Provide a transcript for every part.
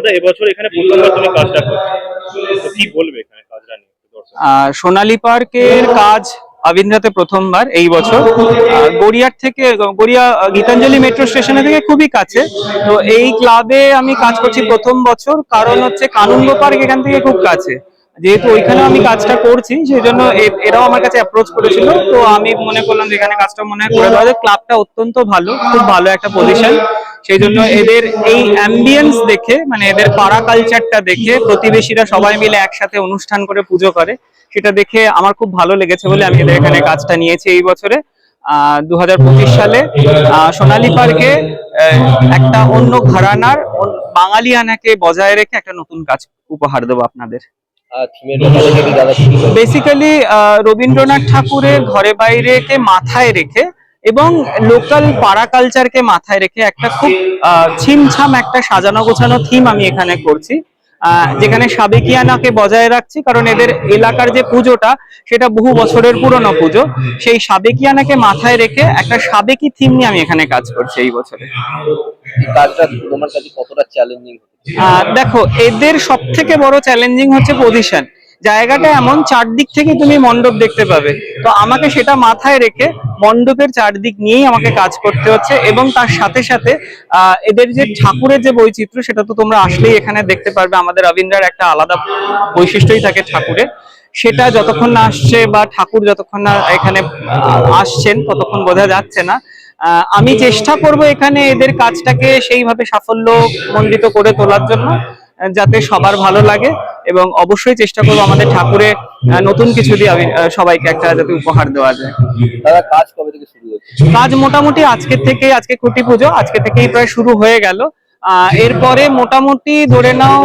দাদা এবছর এখানে প্রথমবার তুমি কাজটা করছ। তো কি বলবে এখানে কাজটা নিয়ে? সোনালী পার্কের কাজ আবিন্দ্রাতে প্রথমবার এই বছর। গড়িয়ার থেকে গড়িয়া গীতাঞ্জলি মেট্রো স্টেশনে থেকে খুবই কাছে। তো এই ক্লাবে আমি কাজ করছি প্রথম বছর। কারণ হচ্ছে কানুঙ্গ পার্ক এখান থেকে খুব কাছে। যেহেতু ওইখানেও আমি কাজটা করছি সেই জন্য এরাও আমার কাছে অ্যাপ্রোচ করেছিল। তো আমি মনে করলাম যে এখানে কাজটা মনে হয় করে দেওয়া যায় ক্লাবটা অত্যন্ত ভালো, খুব ভালো একটা পজিশন সেই জন্য এদের এই অ্যাম্বিয়েন্স দেখে মানে এদের পাড়া কালচারটা দেখে, প্রতিবেশীরা সবাই মিলে একসাথে অনুষ্ঠান করে পুজো করে, সেটা দেখে আমার খুব ভালো লেগেছে বলে আমি এদের এখানে কাজটা নিয়েছি এই বছরে। দু হাজার পঁচিশ সালে সোনালী পার্কে একটা অন্য ঘরানার বাঙালিয়ানাকে বজায় রেখে একটা নতুন কাজ উপহার দেবো আপনাদের। বেসিক্যালি রবীন্দ্রনাথ ঠাকুরের ঘরে বাইরে কে মাথায় রেখে এবং লোকাল পাড়া কালচারকে মাথায় রেখে একটা খুব আহ, ছিমছাম একটা সাজানো গোছানো থিম আমি এখানে করছি। যেখানে সাবেকিয়ানাকে বজায় রাখছি কারণ এদের এলাকার যে পুজোটা সেটা বহু বছরের পুরনো পুজো। সেই সাবেকিয়ানাকে মাথায় রেখে একটা সাবেকি থিম নিয়ে আমি এখানে কাজ করছি এই বছরে। কাজটা তোমার কাছে কতটা চ্যালেঞ্জিং দেখো এদের সব থেকে বড় চ্যালেঞ্জিং হচ্ছে পজিশন জায়গাটা এমন চারদিক থেকে তুমি মণ্ডপ দেখতে পাবে। তো আমাকে সেটা মাথায় রেখে মণ্ডপের চারদিক নিয়েই আমাকে কাজ করতে হচ্ছে এবং তার সাথে সাথে এদের যে ঠাকুরের যে বৈচিত্র্য সেটা তো তোমরা আসলেই এখানে দেখতে পারবে। আমাদের রবীন্দ্রার একটা আলাদা বৈশিষ্ট্যই থাকে ঠাকুরের। সেটা যতক্ষণ না আসছে বা ঠাকুর যতক্ষণ না এখানে আসছেন ততক্ষণ বোঝা যাচ্ছে না। আমি চেষ্টা করব এখানে এদের কাজটাকে সেইভাবে সাফল্য মণ্ডিত করে তোলার জন্য যাতে সবার ভালো লাগে। এবং অবশ্যই চেষ্টা করব আমাদের ঠাকুরে আহ, নতুন কিছু দিয়ে সবাইকে একটা যাতে উপহার দেওয়া যায়। দাদা কাজ কবে থেকে শুরু হচ্ছে? কাজ মোটামুটি আজকে থেকে আজকে খুঁটি পুজো আজকে থেকেই প্রায় শুরু হয়ে গেল। এরপরে মোটামুটি ধরে নাও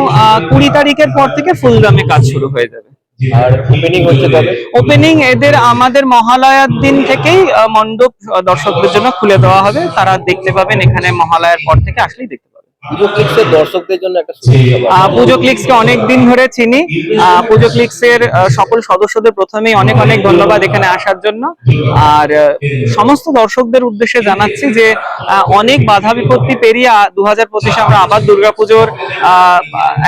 কুড়ি তারিখের পর থেকে ফুলদামে কাজ শুরু হয়ে যাবে। আর ওপেনিং হচ্ছে কবে? ওপেনিং এদের আমাদের মহালয়ার দিন থেকেই মণ্ডপ দর্শকদের জন্য খুলে দেওয়া হবে। তারা দেখতে পাবেন এখানে মহালয়ার পর থেকে আসলেই দেখতে পাবেন। পুজো ক্লিক্সের দর্শকদের জন্য একটা শুভেচ্ছা আহ, পুজো ক্লিক্সকে অনেক দিন ধরে চিনি। আহ, পুজো ক্লিক্স এর আহ, সকল সদস্যদের প্রথমেই অনেক অনেক ধন্যবাদ এখানে আসার জন্য। আর সমস্ত দর্শকদের উদ্দেশ্যে জানাচ্ছি যে আহ, অনেক বাধা বিপত্তি পেরিয়ে দু হাজার পঁচিশে আমরা আবার দুর্গাপুজোর আহ,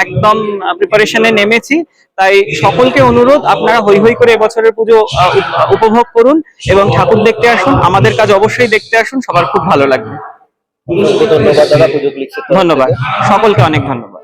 একদম প্রিপারেশনে নেমেছি। তাই সকলকে অনুরোধ আপনারা হই হই করে এবছরের পুজো আহ, উপভোগ করুন এবং ঠাকুর দেখতে আসুন। আমাদের কাজ অবশ্যই দেখতে আসুন। সবার খুব ভালো লাগবে। ধন্যবাদ সকলকে অনেক ধন্যবাদ।